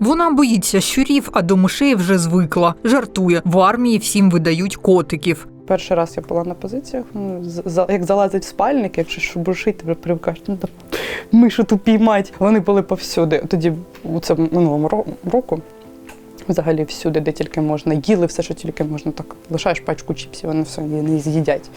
Вона боїться щурів, а до мишей вже звикла. Жартує в армії всім видають котиків. Перший раз я була на позиціях, ну, за- як залазить в спальник, якщо шубушить, тебе привикаєш, ну там мишу ту піймать. Вони були повсюди. Тоді у це минулому ро- року. Взагалі всюди, де тільки можна, їли все, що тільки можна. Так лишаєш пачку чіпсів, вони все її не з'їдять.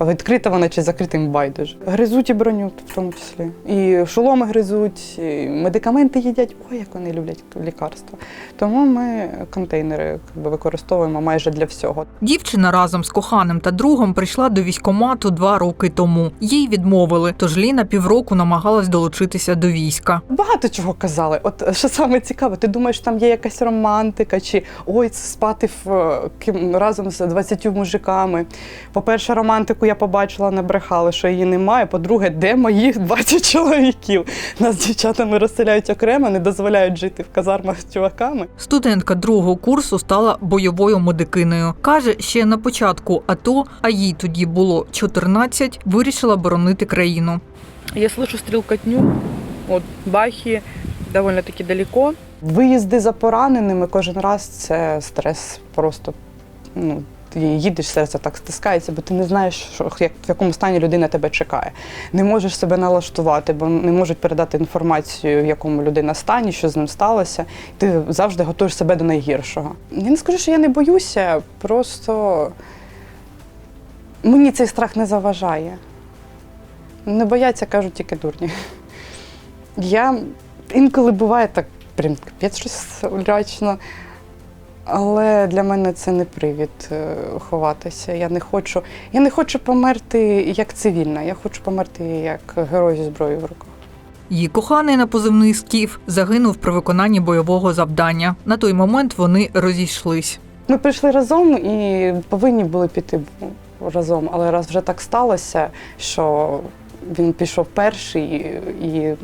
Відкрита вона чи закрита їм байдуже. Гризуть і броню, в тому числі. І шоломи гризуть, і медикаменти їдять. Ой, як вони люблять лікарства. Тому ми контейнери якби, використовуємо майже для всього. Дівчина разом з коханим та другом прийшла до військкомату два роки тому. Їй відмовили, тож Ліна півроку намагалась долучитися до війська. Багато чого казали. От що саме цікаве, ти думаєш, там є якась романтика, чи ой, спати в, е, ким, разом з 20 мужиками. По-перше, романтику я побачила, не брехали, що її немає. По-друге, де мої 20 чоловіків? Нас з дівчатами розселяють окремо, не дозволяють жити в казармах з чуваками. Студентка другого курсу стала бойовою медикиною. Каже, ще на початку АТО, а їй тоді було 14, вирішила боронити країну. Я слышу стрелкотню, вот бахи довольно-таки далеко. Виїзди за пораненими кожен раз це стрес просто. Ну, ти їдеш, серце так стискається, бо ти не знаєш, що, як, в якому стані людина тебе чекає. Не можеш себе налаштувати, бо не можуть передати інформацію, в якому людина стані, що з ним сталося. Ти завжди готуєш себе до найгіршого. Я не скажу, що я не боюся, просто мені цей страх не заважає. Не бояться, кажуть, тільки дурні. Я інколи буває так, прям капець щось лячно. Але для мене це не привід е, ховатися. Я не хочу, я не хочу померти як цивільна, я хочу померти як герой зі зброєю в руках. Її коханий на позивний скіф загинув при виконанні бойового завдання. На той момент вони розійшлись. Ми прийшли разом і повинні були піти разом, але раз вже так сталося, що він пішов перший і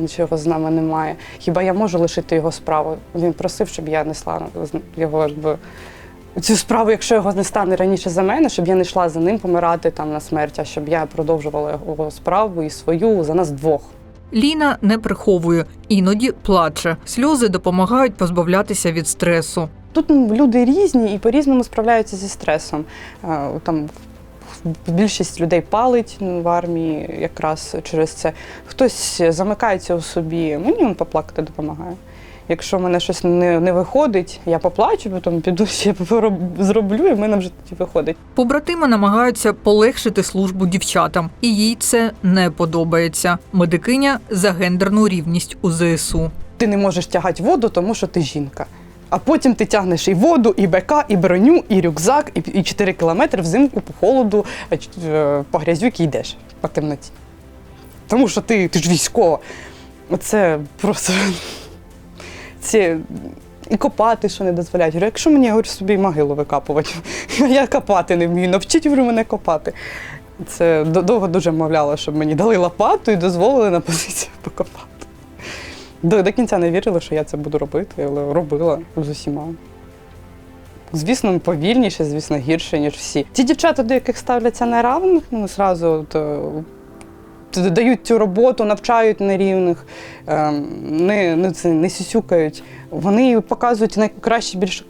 нічого з нами немає. Хіба я можу лишити його справу? Він просив, щоб я несла його якби. Цю справу, якщо його не стане раніше за мене, щоб я не йшла за ним помирати там на смерть, а щоб я продовжувала його справу і свою за нас двох. Ліна не приховує, іноді плаче. Сльози допомагають позбавлятися від стресу. Тут ну, люди різні і по-різному справляються зі стресом. Е, Там більшість людей палить ну, в армії якраз через це. Хтось замикається у собі. Мені він поплакати допомагає. Якщо в мене щось не, не виходить, я поплачу, потім піду ще зроблю, і в мене вже тоді виходить. Побратими намагаються полегшити службу дівчатам, і їй це не подобається. Медикиня за гендерну рівність у ЗСУ. Ти не можеш тягати воду, тому що ти жінка. А потім ти тягнеш і воду, і БК, і броню, і рюкзак, і, і 4 кілометри взимку по холоду, е, е, по грязюки йдеш по темноті. Тому що ти, ти ж військова. Оце просто ці і копати, що не дозволяють. Говорю, якщо мені я говорю, собі могилу викапувати, я копати не вмію, говорю, мене копати. Це довго дуже мовляла, щоб мені дали лопату і дозволили на позицію покопати. До, до кінця не вірила, що я це буду робити, але робила з усіма. Звісно, повільніше, звісно, гірше, ніж всі. Ті дівчата, до яких ставляться неравних, ну, зразу от, е, дають цю роботу, навчають нерівних, ем, не, не, це, не сюсюкають. Вони показують найкращі більше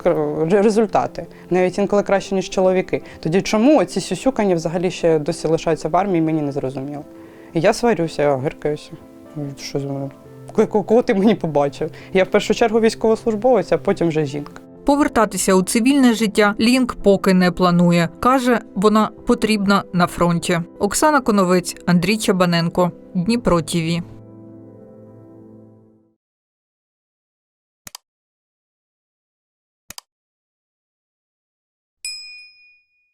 результати, навіть інколи краще, ніж чоловіки. Тоді чому ці сюсюкані взагалі ще досі лишаються в армії, мені не зрозуміло. І я сварюся, я гиркаюся. Що з мене? Кого, ти мені побачив? Я в першу чергу військовослужбовець, а потім вже жінка. Повертатися у цивільне життя Лінк поки не планує. Каже, вона потрібна на фронті. Оксана Коновець, Андрій Чабаненко, Дніпро ТІВІ.